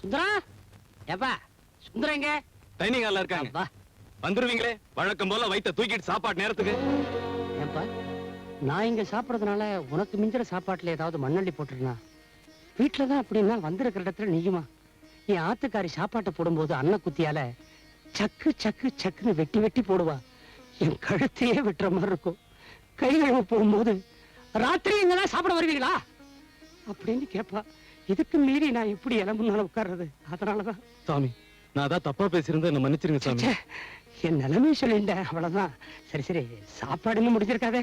சுந்தரா? ஏப்பா சுந்தரம் எங்க? டைனிங் ஹால்ல இருக்காங்க. வந்துருவீங்களே? வழக்கம் போல வயித்த தூக்கிட்டு சாப்பாடு நேரத்துக்கு. ஏப்பா நான் இங்க சாப்பிடறதுனால உனக்கு மிஞ்சிற சாப்பாட்டுல ஏதாவது மண்ணள்ளி போட்டுருனா வீட்டுல தான் அப்படின்னா வந்திருக்கிற இடத்துல நீயுமா? என் ஆத்துக்காரி சாப்பாட்டை போடும்போது அன்ன குத்தியால சக்கு சக்கு சக்குன்னு வெட்டி வெட்டி போடுவா. என் கழுத்தையே வெட்டுற மாதிரி இருக்கும். கை கழுவ போகும்போது ராத்திரி இங்கதான் சாப்பிட வருவீங்களா? அப்படின்னு கேட்பா இதுக்கு மீறி நான் எப்படி இளம்புனால உட்கார்றது? அதனாலதான். சாமி நான் அதான் தப்பா பேசியிருந்தேன். என்ன மன்னிச்சிருங்க சாமி. என் நிலைமை சொல்லிட்டேன் அவ்வளவுதான். சரி சரி. சாப்பாடு இன்னும் முடிஞ்சிருக்காதே.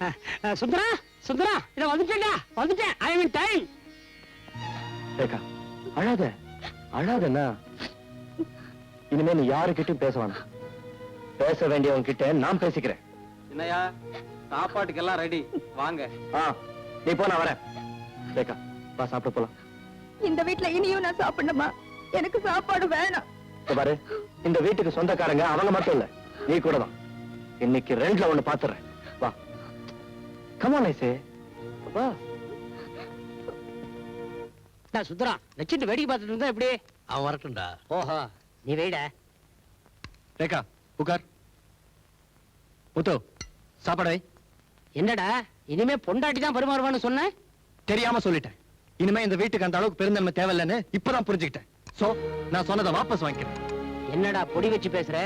அஹ், அஹ், சுந்தரா சுந்தரா இத வந்துட்டேன்டா. வந்துட்டேன். ஐ மீன் டைம் அழாத. அழாதண்ணா. இனிமே நீ யாருக்கிட்டும் பேச வேணாம். பேச வேண்டியவங்க கிட்ட நான் பேசிக்கிறேன். என்னையா சாப்பாட்டுக்கு எல்லாம் ரெடி வாங்க. ஆ நீ போ நான் வரேன். ரேகா வா சாப்பிட போலாம். இந்த வீட்ல இனியும் நான் சாப்பிடணுமா? எனக்கு சாப்பாடு வேணாம். பாரு இந்த வீட்டுக்கு சொந்தக்காரங்க அவங்க மட்டும் இல்ல நீ கூட தான். இன்னைக்கு ரெண்டுல ஒண்ணு பாத்துறேன். வா. கமான் ஐசே. வா. நான் சுந்தரா வச்சுட்டு வேடிக்கை பார்த்துட்டு இருந்தா எப்படி? அவன் வரட்டும்டா. ஓஹோ நீ வெயிட. ரேகா உட்கார். முத்து சாப்பாடு. என்னடா இனிமே பொண்டாட்டி தான் பரிமாறுவான்னு சொன்ன? தெரியாம சொல்லிட்டேன். இனிமே இந்த வீட்டுக்கு அந்த அளவுக்கு பெருந்தன்மை தேவையில்லைன்னு இப்பதான் புரிஞ்சுக்கிட்டேன். சோ நான் சொன்னதை வாபஸ் வாங்கிக்கிறேன். என்னடா பொடி வச்சு பேசுற?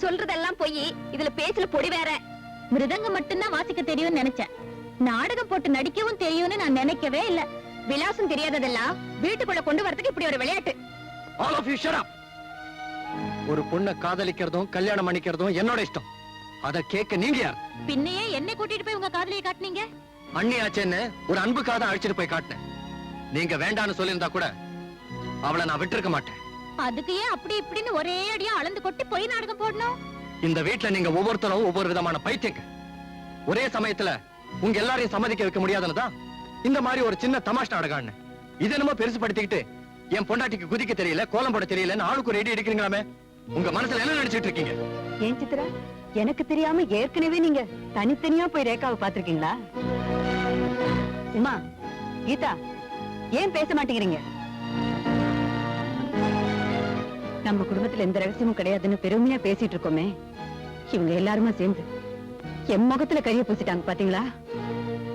சொல்றதெல்லாம் போய் இதுல பேசுற பொடி வேற. மிருதங்கம் மட்டும்தான் வாசிக்க தெரியும்னு நினைச்சேன். நாடகம் போட்டு நடிக்கவும் தெரியும்னு நான் நினைக்கவே இல்ல. விலாசம் தெரியாததெல்லாம் வீட்டுக்குள்ள கொண்டு வரதுக்கு இப்படி ஒரு விளையாட்டு. All of you shut up ஒரு பொண்ணை காதலிக்கிறதும் கல்யாணம் பண்ணிக்கிறதும் என்னோட இஷ்டம். அத கேட்க நீங்க யார்? பின்னையே என்னை கூட்டிட்டு போய் உங்க காதலியை காட்டுனீங்க? அண்ணி ஆச்சேன்னு ஒரு அன்புக்காக அழைச்சிட்டு போய் காட்டினேன். நீங்க வேண்டான்னு சொல்லியிருந்தா கூட அவளை நான் விட்டிருக்க மாட்டேன். அதுக்கு ஏன் அப்படி இப்படின்னு ஒரே அடியா அளந்து கொட்டி பொய் நாடகம் போடணும்? இந்த வீட்ல நீங்க ஒவ்வொருத்தரும் ஒவ்வொரு விதமான பைத்தியங்க. ஒரே சமயத்துல உங்க எல்லாரையும் சம்மதிக்க வைக்க முடியாதுன்னு தான் இந்த மாதிரி ஒரு சின்ன தமாஷ் நாடகம் இது என்னமோ பெருசு படுத்திக்கிட்டு என் பொண்டாட்டிக்கு குதிக்க தெரியல கோலம் போட தெரியலன்னு ஆளுக்கு ஒரு ரெடி எடுக்கிறீங்களாமே? உங்க மனசுல என்ன நினைச்சிட்டு இருக்கீங்க? ஏன் சித்ரா? எனக்கு தெரியாம ஏற்கனவே நீங்க தனித்தனியா போய் ரேகாவை பாத்திருக்கீங்களா உமா கீதா ஏன் பேச மாட்டேங்கிறீங்க? நம்ம குடும்பத்துல எந்த ரகசியமும் கிடையாதுன்னு பெருமையா பேசிட்டு இருக்கோமே. இவங்க எல்லாருமா சேர்ந்து என் முகத்துல கைய பூசிட்டாங்க பாத்தீங்களா?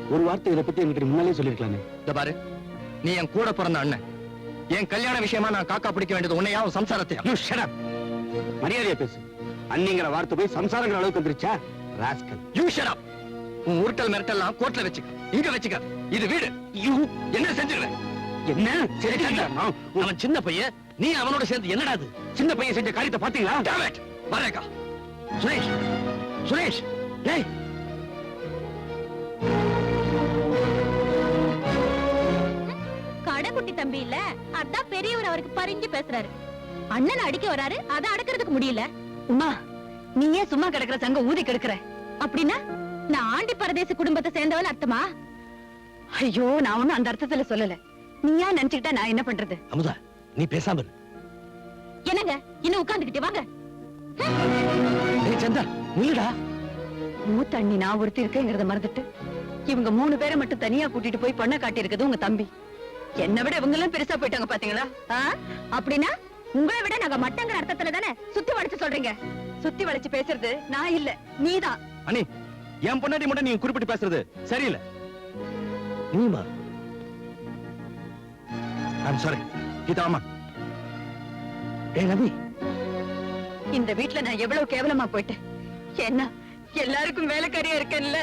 ஒரு வார்த்தை இதை பத்தி என்கிட்ட முன்னாலே சொல்லிருக்கலாமே இந்த பாரு நீ என் கூட பிறந்த அண்ணன். என் கல்யாண விஷயமா நான் காக்கா பிடிக்க வேண்டியது உன்னையா உன் அப் மரியாதையா பேசு. அன்னிங்கிற வார்த்தை போய் சம்சாரங்கிற அளவுக்கு வந்துருச்சா? ராஸ்கல். யூ ஷட் அப் உன் உருட்டல் மிரட்டல்லாம் கோர்ட்ல வச்சுக்க. இங்க வச்சுக்க. இது வீடு. என்ன செஞ்சுருவேன் என்ன? சரி. அவன் சின்ன பையன். நீ அவனோட சேர்ந்து என்னடா அது? சின்ன பையன் செஞ்ச காரியத்தை பாத்தீங்களா it! வரேக்கா சுரேஷ். சுரேஷ். டேய். கடைக்குட்டி தம்பி இல்ல? அதான் பெரியவர் அவருக்கு பறிஞ்சு பேசுறாரு. அண்ணன் அடிக்க வராரு அதை அடக்கிறதுக்கு முடியல. உமா நீ ஏன் சும்மா கிடக்குற சங்க ஊதி கிடக்குற? அப்படின்னா? நான் ஆண்டி பரதேசி குடும்பத்தை சேர்ந்தவன் அர்த்தமா? ஐயோ நான் ஒண்ணும் அந்த அர்த்தத்துல சொல்லல. நீயா நினைச்சுக்கிட்டா நான் என்ன பண்றது? அமுதா நீ பேசாம இரு. என்னங்க? இன்னும் உட்கார்ந்துகிட்டே வாங்க. டேய் சந்தா நில்லுடா. மூத்த அண்ணி நான் ஒருத்தி இருக்கேங்கிறத மறந்துட்டு இவங்க மூணு பேரை மட்டும் தனியா கூட்டிட்டு போய் பொண்ணை காட்டி இருக்குது உங்க தம்பி. என்னை விட இவங்க எல்லாம் பெருசா போயிட்டாங்க பாத்தீங்களா? ஆ? அப்படின்னா உங்களை விட நாங்க மட்டங்கிற அர்த்தத்துல தானே சுத்தி வளைச்சு சொல்றீங்க? சுத்தி வளைச்சு பேசுறது நான் இல்ல நீதான். அண்ணி என் பொண்டாட்டி மட்டும் நீங்க குறிப்பிட்டு பேசுறது சரியில்லை. நீமா? ஐம் சாரி கீதா ஆமா டேய் ரவி. இந்த வீட்ல நான் எவ்வளவு கேவலமா போயிட்டேன். என்ன எல்லாருக்கும் வேலைக்காரியா இருக்கேன்ல.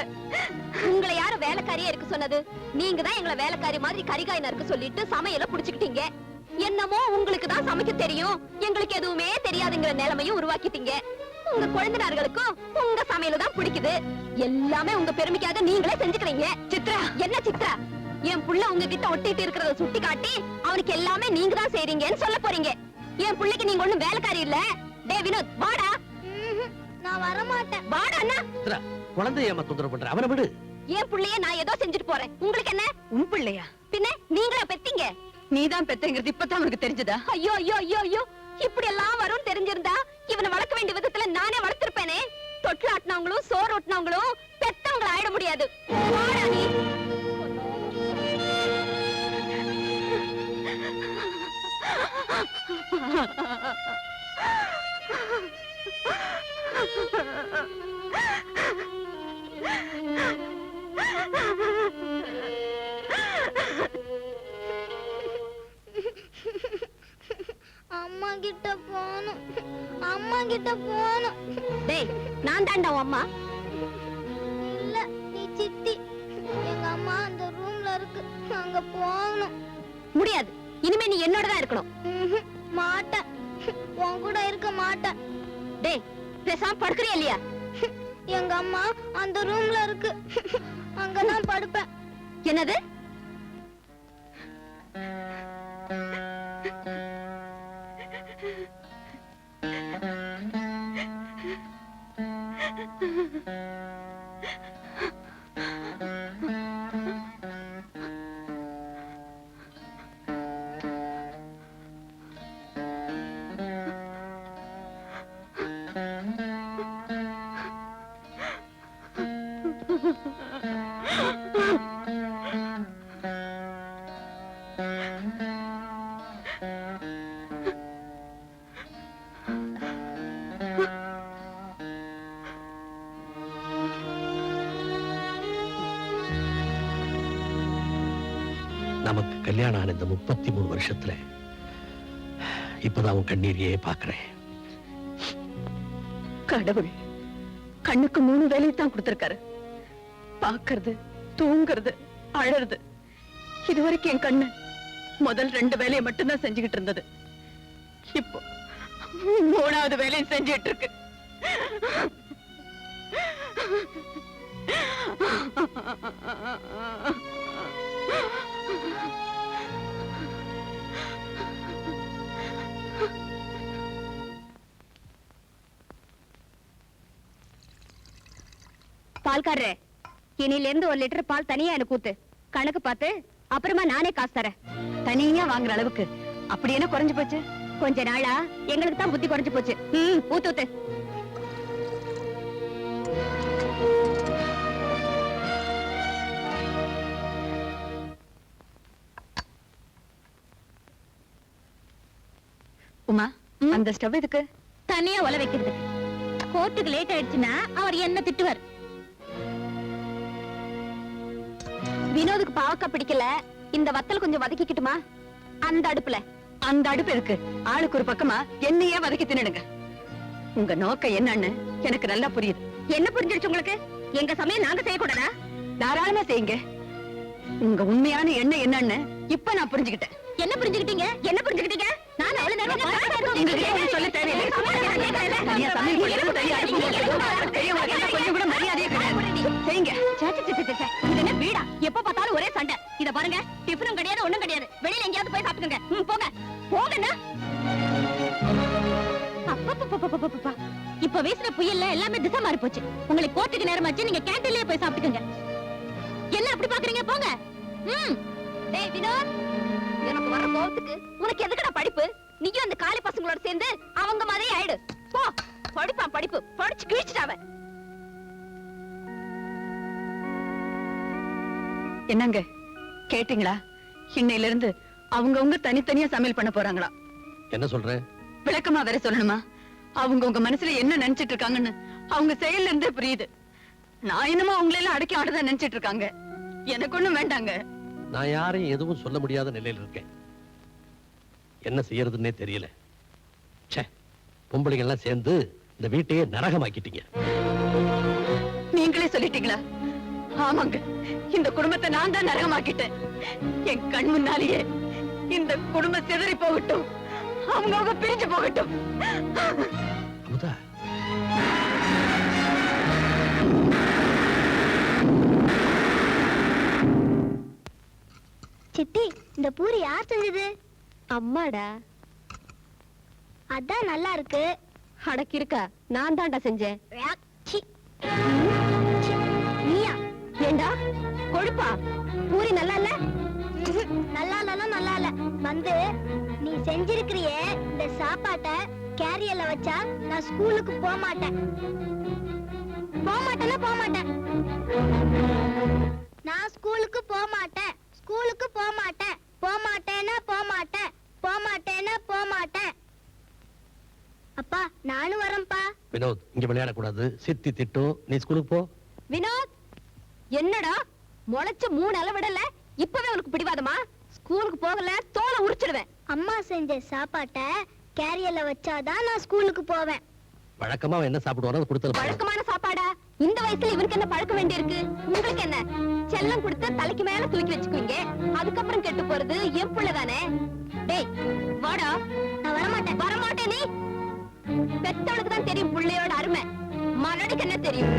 உங்களை யாரு வேலைக்காரியா இருக்க சொன்னது? நீங்க தான் எங்களை வேலைக்காரி மாதிரி கரிகாய் நறுக்க சொல்லிட்டு சமையல புடிச்சுக்கிட்டீங்க. என்னமோ உங்களுக்கு தான் சமைக்க தெரியும். எங்களுக்கு எதுவுமே தெரியாதுங்கிற நிலைமையும் உருவாக்கிட்டீங்க. உங்க குழந்தைனார்களுக்கும் உங்க சமையல தான் பிடிக்குது. எல்லாமே உங்க பெருமைக்காக நீங்களே செஞ்சுக்கிறீங்க. சித்ரா என்ன சித்ரா? என் புள்ள உங்ககிட்ட ஒட்டிட்டு இருக்கிறத சுட்டி காட்டி அவனுக்கு எல்லாமே நீங்க தான் செய்றீங்கன்னு சொல்ல போறீங்க. என் புள்ளைக்கு நீங்க ஒண்ணும் வேலைக்காரி இல்ல? டே வினோத் வாடா. நான் வர மாட்டேன் வாடா அண்ணா. சித்ரா, குழந்தைய ஏமா தொந்தரவு பண்ற? அவனை விடு. என் புள்ளைய நான் ஏதோ செஞ்சுட்டு போறேன். உங்களுக்கு என்ன? உன் பிள்ளையா? பின்ன நீங்களா பெத்தீங்க? நீதான் பெத்தங்கிறது இப்பதான் உனக்கு தெரிஞ்சதா? ஐயோ ஐயோ ஐயோ ஐயோ. இப்படி வளர்த்திருப்பேனே ஆட்டினவங்களும் சோறு ஒட்டினவங்களும் பெத்தவங்களை ஆயிட முடியாது. அம்மா கிட்ட போனும் அம்மா கிட்ட போனும் நான் தாண்டா உன் அம்மா. இல்ல நீ சித்தி. எங்க அம்மா அந்த ரூம்ல இருக்கு. அங்க போகணும். முடியாது. இனிமே நீ என்னோட தான் இருக்கணும். மாட்டேன். உன் கூட இருக்க மாட்டேன். டேய் பேசாம படுக்கிறியா இல்லையா? எங்க அம்மா அந்த ரூம்ல இருக்கு. அங்கதான் படுப்பேன். என்னது? நமக்கு கல்யாணம் ஆன இந்த முப்பத்தி மூணு வருஷத்துல இப்பதான் உன் கண்ணீரையே பாக்குறேன் கடவுள் கண்ணுக்கு மூணு வேலையை தான் கொடுத்திருக்காரு. பாக்குறது தூங்குறது அழறது. இதுவரைக்கும் என் கண்ணு முதல் ரெண்டு வேலையை மட்டும்தான் செஞ்சுக்கிட்டு இருந்தது. இப்போ மூணாவது வேலையை செஞ்சுட்டு இருக்கு. பால்காரரே இனில இருந்து ஒரு லிட்டர் பால் தனியா எனக்கு ஊத்து. கணக்கு பார்த்து அப்புறமா நானே காசு தரேன். தனியா வாங்குற அளவுக்கு. அப்படி என்ன குறைஞ்சு போச்சு? கொஞ்ச நாளா எங்களுக்கு தான் புத்தி குறைஞ்சு போச்சு. ம் ஊத்து ஊத்து. அந்த ஸ்டவ் எதுக்கு? தனியா ஒல வைக்கிறது கோர்ட்டுக்கு லேட் ஆயிடுச்சுன்னா அவர் என்ன திட்டுவார்? வினோதுக்கு பாவக்காய் பிடிக்கல. இந்த வத்தல் கொஞ்சம் வதக்கிக்கிட்டுமா? அந்த அடுப்புல. அந்த அடுப்பு எதுக்கு? ஆளுக்கு ஒரு பக்கமா என்னையே வதக்கி தின்னுடுங்க. உங்க நோக்கம் என்னன்னு எனக்கு நல்லா புரியுது. என்ன புரிஞ்சிருச்சு உங்களுக்கு? எங்க சமயம் நாங்க செய்யக்கூடாதா? தாராளமா செய்யுங்க. உங்க உண்மையான எண்ணம் என்னன்னு இப்ப நான் புரிஞ்சுக்கிட்டேன். என்ன புரிஞ்சுக்கிட்டீங்க? என்ன புரிஞ்சுக்கிட்டீங்க? ஒண்ணும் சொல்ல தேவையில்லை. கிடையாது. செய்யுங்க சே, சே, சே, சே, சே. இது என்ன வீடா எப்ப பார்த்தாலும் ஒரே சண்டை இத பாருங்க டிஃபனும் கிடையாது ஒண்ணும் கிடையாது வெளியில எங்கேயாவது போய் சாப்பிட்டுங்க ம், போங்க போங்கண்ணா. இப்ப வீசுற புயல்ல எல்லாமே திசை மாறி போச்சு உங்களுக்கு கோர்ட்டுக்கு நேரமாச்சு நீங்க கேண்டீன்லயே போய் சாப்பிட்டுக்கங்க என்ன அப்படி பாக்குறீங்க போங்க ம் டேய் வினோத் எனக்கு வர கோவத்துக்கு உனக்கு எதுக்குடா படிப்பு? நீயும் அந்த காலி பசங்களோட சேர்ந்து அவங்க மாதிரி ஆயிடு. போ படிப்பா படிப்பு. படிச்சு கிழிச்சிட்டாவ என்னங்க? கேட்டீங்களா? இன்னையில இருந்து அவங்கவங்க தனித்தனியா சமையல் பண்ண போறாங்களா? என்ன சொல்ற? விளக்கமா வேற சொல்லணுமா? அவங்க உங்க மனசுல என்ன நினைச்சிட்டு இருக்காங்கன்னு அவங்க செயல்ல இருந்தே புரியுது. நான் என்னமோ அவங்கள எல்லாம் அடக்கி ஆடுதான் நினைச்சிட்டு இருக்காங்க. எனக்கு ஒண்ணும் வேண்டாங்க. நான் யாரையும் எதுவும் சொல்ல முடியாத நிலையில இருக்கேன். என்ன செய்யறதுன்னே தெரியல. ச்சே பொம்பளைங்க எல்லாம் சேர்ந்து இந்த வீட்டையே நரகமாக்கிட்டீங்க. நீங்களே சொல்லிட்டீங்களா? ஆமாங்க இந்த குடும்பத்தை நான் தான் நரகமாக்கிட்டேன். என் கண் முன்னாலேயே இந்த குடும்பம் சிதறி போகட்டும். அவங்க அவங்க பிரிஞ்சு போகட்டும். அமுதா. சித்தி இந்த பூரி யார் செஞ்சது? அம்மாடா. அதான் நல்லா இருக்கு. அடக்கி இருக்கா நான் தான்டா செஞ்சேன். நீயா? ஏண்டா? கொழுப்பா? பூரி நல்லா இல்ல. நல்லா இல்ல நல்லா இல்ல. வந்து நீ செஞ்சிருக்கிறியே இந்த சாப்பாட்டை கேரியர்ல வச்சா நான் ஸ்கூலுக்கு போக மாட்டேன். போக மாட்டேன்னா போக மாட்டேன். நான் ஸ்கூலுக்கு போக மாட்டேன். ஸ்கூலுக்கு போக மாட்டேன் போக மாட்டேன்னா போக மாட்டேன் போக மாட்டேன்னா போக மாட்டேன் அப்பா நானும் வரேன்ப்பா. வினோத் இங்க விளையாடக்கூடாது. சித்தி திட்டும். நீ ஸ்கூலுக்கு போ. வினோத் என்னடா? முளைச்ச மூணு அளவிடல இப்பவே உனக்கு பிடிவாதமா? ஸ்கூலுக்கு போகல தோலை உரிச்சிடுவேன். அம்மா செஞ்ச சாப்பாட்டை கேரியர்ல வச்சாதான் நான் ஸ்கூலுக்கு போவேன். வழக்கமா அவன் என்ன சாப்பிடுவானோ அதை கொடுத்தது பழக்கமான சாப்பாடா? இந்த வயசுல இவனுக்கு என்ன பழக்கம் வேண்டியிருக்கு? உங்களுக்கு என்ன? செல்லம் கொடுத்து தலைக்கு மேல தூக்கி வச்சுக்குவீங்க. அதுக்கப்புறம் கெட்டு போறது என் புள்ள தானே? டேய் வாடா. நான் வரமாட்டேன். வரமாட்டேன் நீ. பெத்தவனுக்கு தான் தெரியும் பிள்ளையோட அருமை. மறுபடிக்கு என்ன தெரியும்.